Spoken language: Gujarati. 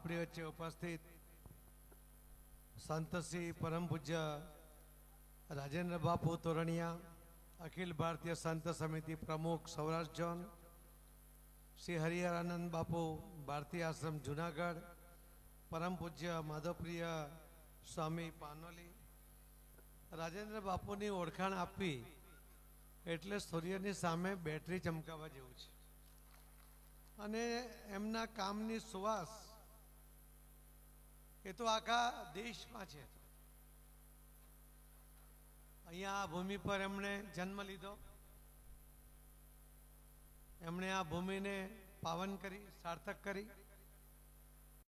ઉપસ્થિત સંતશ્રી પરમ પૂજ્ય રાજેન્દ્ર બાપુ તોરણિયા, અખિલ ભારતીય સંત સમિતિ પ્રમુખ સૌરાષ્ટ્ર ઝોન શ્રી હરિહરાનંદ બાપુ ભારતીય આશ્રમ જુનાગઢ, પરમ પૂજ્ય માધવપ્રિય સ્વામી પાનોલી રાજેન્દ્ર બાપુની ઓળખાણ આપવી એટલે સૂર્યની સામે બેટરી ચમકાવવા જેવું છે. અને એમના કામની સુવાસ એ તો આખા દેશમાં છે. અહીંયા આ ભૂમિ પર એમણે જન્મ લીધો. એમણે આ ભૂમિને પાવન કરી, સાર્થક કરી.